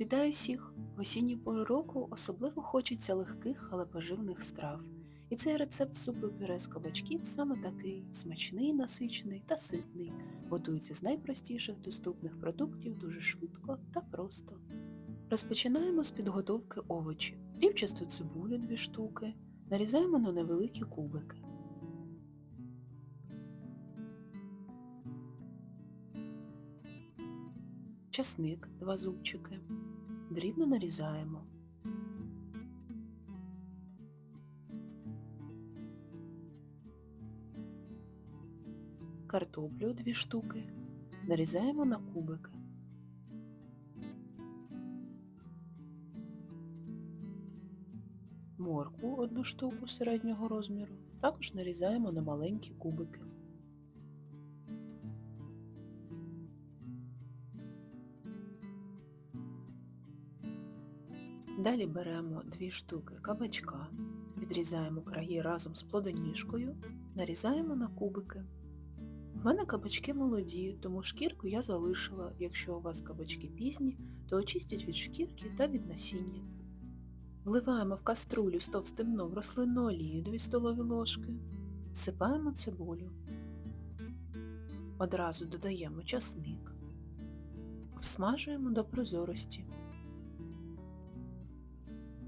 Вітаю всіх! В осінню пору року особливо хочеться легких, але поживних страв. І цей рецепт супу пюре з кабачків саме такий смачний, насичений та ситний. Готується з найпростіших доступних продуктів дуже швидко та просто. Розпочинаємо з підготовки овочів. Рівчасту цибулю 2 штуки. Нарізаємо на невеликі кубики. Часник 2 зубчики. Дрібно нарізаємо. Картоплю 2 штуки. Нарізаємо на кубики. Моркву 1 штуку середнього розміру також нарізаємо на маленькі кубики. Далі беремо 2 штуки кабачка, відрізаємо краї разом з плодоніжкою, нарізаємо на кубики. В мене кабачки молоді, тому шкірку я залишила. Якщо у вас кабачки пізні, то очистіть від шкірки та від насіння. Вливаємо в каструлю з товстим дном рослинну олію 2 столові ложки, всипаємо цибулю. Одразу додаємо часник, обсмажуємо до прозорості.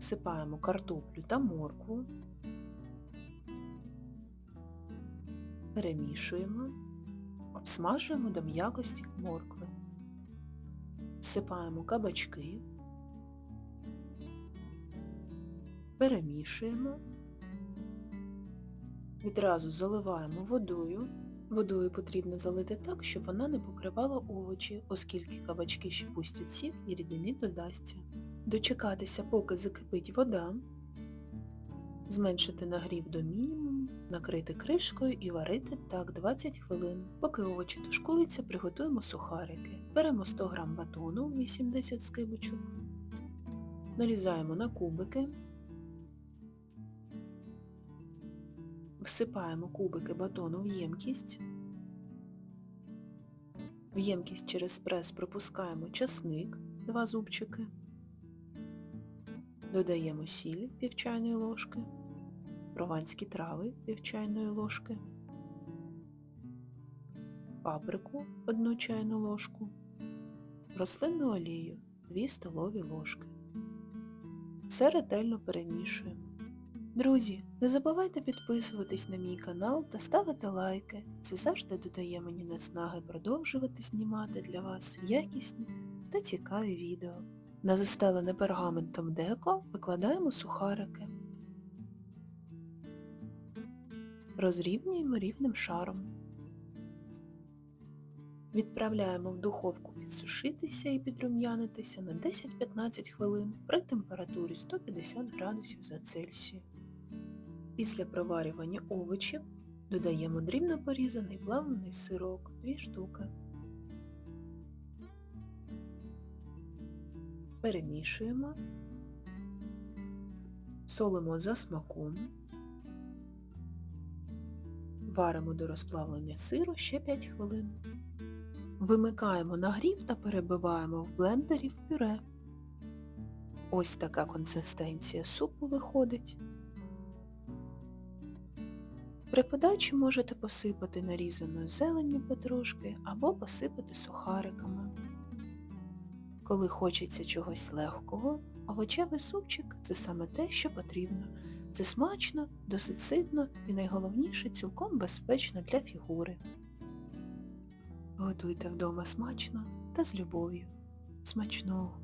Всипаємо картоплю та моркву, перемішуємо, обсмажуємо до м'якості моркви, всипаємо кабачки, перемішуємо, відразу заливаємо водою. Водою потрібно залити так, щоб вона не покривала овочі, оскільки кабачки ще пустять сік і рідини додасться. Дочекатися, поки закипить вода, зменшити нагрів до мінімуму, накрити кришкою і варити так 20 хвилин. Поки овочі тушкуються, приготуємо сухарики. Беремо 100 г батону 80 скибочок, нарізаємо на кубики, всипаємо кубики батону в ємкість, в ємкість через прес пропускаємо часник 2 зубчики. Додаємо сіль пів чайної ложки, прованські трави пів чайної ложки, паприку 1 чайну ложку, рослинну олію 2 столові ложки. Все ретельно перемішуємо. Друзі, не забувайте підписуватись на мій канал та ставити лайки. Це завжди додає мені наснаги продовжувати знімати для вас якісні та цікаві відео. На застелене пергаментом деко викладаємо сухарики. Розрівнюємо рівним шаром. Відправляємо в духовку підсушитися і підрум'янитися на 10-15 хвилин при температурі 150 градусів за Цельсію. Після проварювання овочів додаємо дрібно порізаний плавлений сирок 2 штуки. Перемішуємо, солимо за смаком, варимо до розплавлення сиру ще 5 хвилин. Вимикаємо нагрів та перебиваємо в блендері в пюре. Ось така консистенція супу виходить. При подачі можете посипати нарізаною зеленню петрушки або посипати сухариками. Коли хочеться чогось легкого, овочевий супчик це саме те, що потрібно. Це смачно, досить ситно і найголовніше цілком безпечно для фігури. Готуйте вдома смачно та з любов'ю. Смачного!